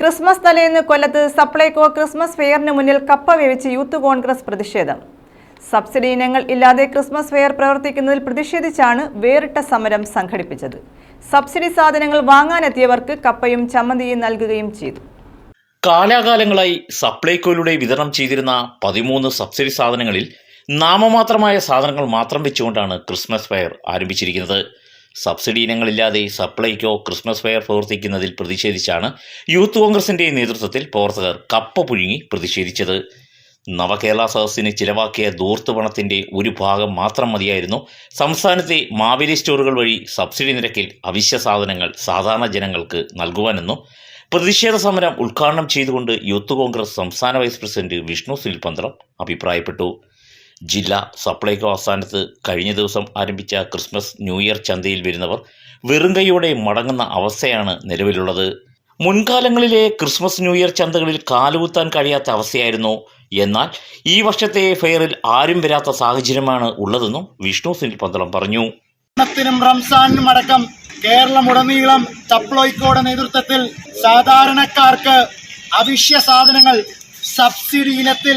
Christmas തലേന്ന് കൊല്ലത്ത് Supplyco Christmas ഫെയറിന് മുന്നിൽ കപ്പ വേവിച്ച് യൂത്ത് കോൺഗ്രസ് പ്രതിഷേധം. സബ്സിഡി ഇനങ്ങൾ ഇല്ലാതെ ക്രിസ്മസ് ഫെയർ പ്രവർത്തിക്കുന്നതിൽ പ്രതിഷേധിച്ചാണ് വേറിട്ട സമരം സംഘടിപ്പിച്ചത്. സബ്സിഡി സാധനങ്ങൾ വാങ്ങാനെത്തിയവർക്ക് കപ്പയും ചമ്മന്തിയും നൽകുകയും ചെയ്തു. കാലാകാലങ്ങളായി സപ്ലൈകോയിലൂടെ വിതരണം ചെയ്തിരുന്ന പതിമൂന്ന് സബ്സിഡി സാധനങ്ങളിൽ നാമമാത്രമായ സാധനങ്ങൾ മാത്രം വെച്ചുകൊണ്ടാണ് ക്രിസ്മസ് ഫെയർ ആരംഭിച്ചിരിക്കുന്നത്. സബ്സിഡി ഇനങ്ങളില്ലാതെ സപ്ലൈക്കോ ക്രിസ്മസ് ഫെയർ പ്രവർത്തിക്കുന്നതിൽ പ്രതിഷേധിച്ചാണ് യൂത്ത് കോൺഗ്രസിന്റെ നേതൃത്വത്തിൽ പ്രവർത്തകർ കപ്പ പുഴുങ്ങി പ്രതിഷേധിച്ചത്. നവകേരള സദസ്സിന് ചിലവാക്കിയ ദൂർത്ത് പണത്തിന്റെ ഒരു ഭാഗം മാത്രം മതിയായിരുന്നു. സംസ്ഥാനത്തെ മാവേലി സ്റ്റോറുകൾ വഴി സബ്സിഡി നിരക്കിൽ അവശ്യ സാധനങ്ങൾ സാധാരണ ജനങ്ങൾക്ക് നൽകുവാനെന്നും പ്രതിഷേധ സമരം ഉദ്ഘാടനം ചെയ്തുകൊണ്ട് യൂത്ത് കോൺഗ്രസ് സംസ്ഥാന വൈസ് പ്രസിഡന്റ് വിഷ്ണു സിൽപന്ത്രം അഭിപ്രായപ്പെട്ടു. ജില്ലാ സപ്ലൈകോ ആസ്ഥാനത്ത് കഴിഞ്ഞ ദിവസം ആരംഭിച്ച ക്രിസ്മസ് ന്യൂ ഇയർ ചന്തയിൽ വരുന്നവർ വെറും കൈയോടെ മടങ്ങുന്ന അവസ്ഥയാണ് നിലവിലുള്ളത്. മുൻകാലങ്ങളിലെ ക്രിസ്മസ് ന്യൂ ഇയർ ചന്തകളിൽ കാലുകുത്താൻ കഴിയാത്ത അവസ്ഥയായിരുന്നു. എന്നാൽ ഈ വർഷത്തെ ഫെയറിൽ ആരും വരാത്ത സാഹചര്യമാണ് ഉള്ളതെന്നും വിഷ്ണു സിൽപന്തളം പറഞ്ഞു. ഓണത്തിനും റംസാനിനും അടക്കം കേരളമുടനീളം സപ്ലൈകോയുടെ നേതൃത്വത്തിൽ സാധാരണക്കാർക്ക് അവശ്യ സാധനങ്ങൾ സബ്സിഡി ഇനത്തിൽ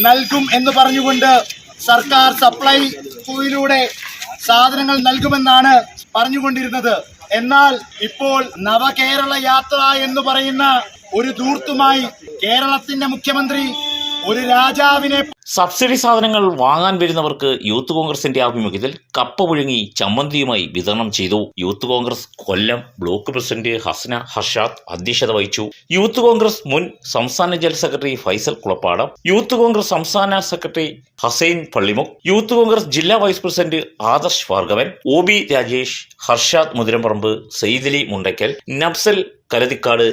നൽകും എന്ന് പറഞ്ഞുകൊണ്ട് സർക്കാർ സപ്ലൈ സപ്ലൈകോയിലൂടെ സാധനങ്ങൾ നൽകുമെന്നാണ് പറഞ്ഞുകൊണ്ടിരുന്നത്. എന്നാൽ ഇപ്പോൾ നവകേരള യാത്ര എന്ന് പറയുന്ന ഒരു ദൂർത്തുമായി കേരളത്തിന്റെ മുഖ്യമന്ത്രി ഒരു രാജാവിനെ സബ്സിഡി സാധനങ്ങൾ വാങ്ങാൻ വരുന്നവർക്ക് യൂത്ത് കോൺഗ്രസിന്റെ ആഭിമുഖ്യത്തിൽ കപ്പ പുഴുങ്ങി ചമ്മന്തിയുമായി വിതരണം ചെയ്തു. Youth Congress Kollam block president Hasna Harshad അധ്യക്ഷത വഹിച്ചു. യൂത്ത് കോൺഗ്രസ് മുൻ സംസ്ഥാന general secretary Faisal Kulappadam youth Congress സംസ്ഥാന സെക്രട്ടറി ഹസൈൻ പള്ളിമുഖ് യൂത്ത് കോൺഗ്രസ് ജില്ലാ vice president Adarsh Bhargavan O B Rajesh Harshad Muthiramparamb Saidali Mundakkal Nabsal Kalathikkad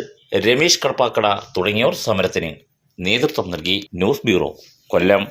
Ramesh Kadappakada തുടങ്ങിയവർ സമരത്തിന് നേതൃത്വം നൽകി ന്യൂസ് ബ്യൂറോ കൊല്ലം